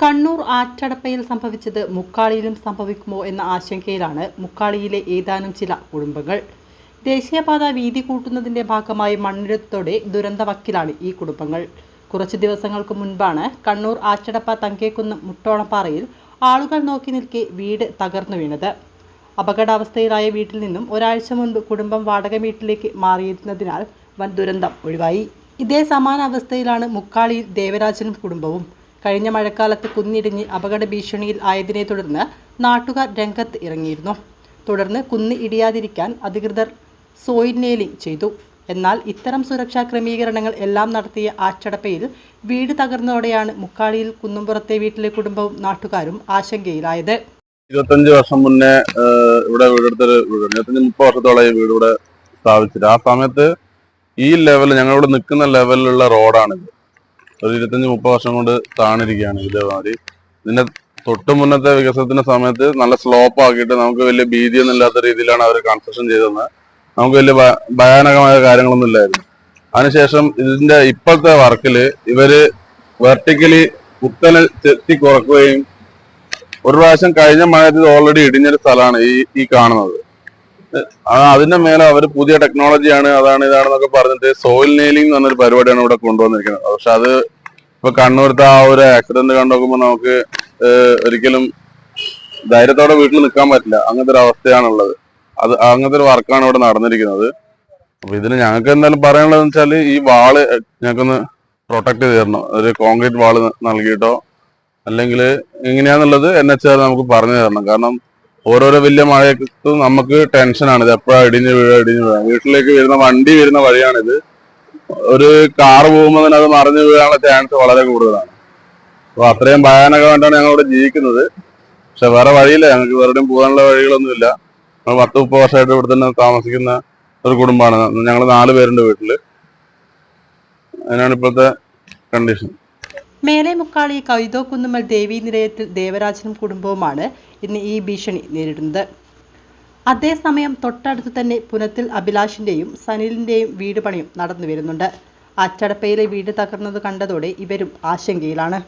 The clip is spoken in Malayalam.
കണ്ണൂർ ആറ്റടപ്പയിൽ സംഭവിച്ചത് മുക്കാളിയിലും സംഭവിക്കുമോ എന്ന ആശങ്കയിലാണ് മുക്കാളിയിലെ ഏതാനും ചില കുടുംബങ്ങൾ. ദേശീയപാത വീതി കൂട്ടുന്നതിന്റെ ഭാഗമായി മണ്ണിടിച്ചിലോടെ ദുരന്തവക്കിലാണ് ഈ കുടുംബങ്ങൾ. കുറച്ചു ദിവസങ്ങൾക്ക് മുൻപാണ് കണ്ണൂർ ആറ്റടപ്പ തങ്കേക്കുന്ന് മുട്ടോണപ്പാറയിൽ ആളുകൾ നോക്കി നിൽക്കെ വീട് തകർന്നു വീണത്. അപകടാവസ്ഥയിലായ വീട്ടിൽ നിന്നും ഒരാഴ്ച മുൻപ് കുടുംബം വാടക വീട്ടിലേക്ക് മാറിയിരുന്നതിനാൽ വൻ ദുരന്തം ഒഴിവായി. ഇതേ സമാന അവസ്ഥയിലാണ് മുക്കാളിയിൽ ദേവരാജനും കുടുംബവും. കഴിഞ്ഞ മഴക്കാലത്ത് കുന്നിടിഞ്ഞ് അപകട ഭീഷണിയിൽ ആയതിനെ തുടർന്ന് നാട്ടുകാർ രംഗത്ത് ഇറങ്ങിയിരുന്നു. തുടർന്ന് കുന്ന് ഇടിയാതിരിക്കാൻ അധികൃതർ സോയിൽ ചെയ്തു. എന്നാൽ ഇത്തരം സുരക്ഷാ ക്രമീകരണങ്ങൾ എല്ലാം നടത്തിയ ആച്ചടപ്പയിൽ വീട് തകർന്നതോടെയാണ് മുക്കാളിയിൽ കുന്നുംപുറത്തെ വീട്ടിലെ കുടുംബവും നാട്ടുകാരും ആശങ്കയിലായത്. ഇരുപത്തഞ്ച് വർഷം മുന്നേ ഇവിടെ വീടെടുത്തൊരു വീട് ഇരുപത്തഞ്ച് മുപ്പത് വർഷത്തോളം ഈ വീട് ഇവിടെ സ്ഥാപിച്ചിട്ട്. ആ സമയത്ത് ഈ ലെവലിൽ ഞങ്ങളിവിടെ നിൽക്കുന്ന ലെവലിലുള്ള റോഡാണിത് ഒരു ഇരുപത്തഞ്ച് മുപ്പത് വർഷം കൊണ്ട് താണിരിക്കുകയാണ് ഇതേമാതിരി ഇതിന്റെ തൊട്ട് മുന്നത്തെ വികസനത്തിന്റെ സമയത്ത് നല്ല സ്ലോപ്പ് ആക്കിയിട്ട് നമുക്ക് വലിയ ഭീതിയൊന്നും ഇല്ലാത്ത രീതിയിലാണ് അവർ കൺസ്ട്രക്ഷൻ ചെയ്തത് നമുക്ക് വലിയ ഭയാനകമായ കാര്യങ്ങളൊന്നും ഇല്ലായിരുന്നു. അതിനുശേഷം ഇതിന്റെ ഇപ്പോഴത്തെ വർക്കിൽ ഇവർ വെർട്ടിക്കലി കുത്തനെ ചെത്തി കുറക്കുകയും ഒരു പ്രാവശ്യം കഴിഞ്ഞ മഴയത്ത് ഇത് ഓൾറെഡി ഇടിഞ്ഞൊരു സ്ഥലമാണ് ഈ ഈ കാണുന്നത്. അതിന്റെ മേലെ അവർ പുതിയ ടെക്നോളജിയാണ് അതാണ് ഇതാണെന്നൊക്കെ പറഞ്ഞിട്ട് സോയിൽ നെയിലിംഗ് എന്നൊരു പരിപാടിയാണ് ഇവിടെ കൊണ്ടുവന്നിരിക്കുന്നത്. പക്ഷെ അത് ഇപ്പൊ കണ്ണൂർത്ത് ആ ഒരു ആക്സിഡന്റ് കണ്ടു നോക്കുമ്പോൾ നമുക്ക് ഒരിക്കലും ധൈര്യത്തോടെ വീട്ടിൽ നിൽക്കാൻ പറ്റില്ല. അങ്ങനത്തെ ഒരു അവസ്ഥയാണുള്ളത്. അത് അങ്ങനത്തെ ഒരു വർക്കാണ് ഇവിടെ നടന്നിരിക്കുന്നത്. അപ്പൊ ഇതിന് ഞങ്ങൾക്ക് എന്തായാലും പറയാനുള്ളത് വെച്ചാൽ ഈ വാൾ ഞങ്ങൾക്കൊന്ന് പ്രൊട്ടക്ട് ചെയ്ത് തരണം. ഒരു കോൺക്രീറ്റ് വാൾ നൽകിയിട്ടോ അല്ലെങ്കിൽ എങ്ങനെയാന്നുള്ളത് എൻ എച്ച് ആർ നമുക്ക് പറഞ്ഞു തരണം. കാരണം ഓരോരോ വലിയ മഴയൊക്കെ നമുക്ക് ടെൻഷനാണ് ഇത് എപ്പോഴാണ് ഇടിഞ്ഞ് വീഴുക ഇടിഞ്ഞ് വീഴുക വീട്ടിലേക്ക് വരുന്ന വണ്ടി വരുന്ന വഴിയാണിത്. ഒരു കാറ് പോകുമ്പോൾ തന്നെ അത് മറിഞ്ഞു വീഴാനുള്ള ചാൻസ് വളരെ കൂടുതലാണ്. അപ്പൊ അത്രയും ഭയാനകമായിട്ടാണ് ഞങ്ങൾ ഇവിടെ ജീവിക്കുന്നത്. പക്ഷെ വേറെ വഴിയില്ല. ഞങ്ങൾക്ക് വേറെ പോകാനുള്ള വഴികളൊന്നുമില്ല. നമ്മൾ പത്ത് മുപ്പത് വർഷമായിട്ട് ഇവിടെ തന്നെ താമസിക്കുന്ന ഒരു കുടുംബമാണ്. ഞങ്ങൾ നാല് പേരുണ്ട് വീട്ടിൽ. അതിനാണ് ഇപ്പോഴത്തെ കണ്ടീഷൻ മേലെ മുക്കാളി കവിതോ കുന്നുമ്മൽ ദേവീ നിലയത്തിൽ ദേവരാജനും കുടുംബവുമാണ് ഇന്ന് ഈ ഭീഷണി നേരിടുന്നത്. അതേസമയം തൊട്ടടുത്ത് തന്നെ പുനത്തിൽ അഭിലാഷിന്റെയും സനിലിന്റെയും വീട് പണിയും നടന്നു വരുന്നുണ്ട്. അച്ചടപ്പയിലെ വീട് തകർന്നത് കണ്ടതോടെ ഇവരും ആശങ്കയിലാണ്.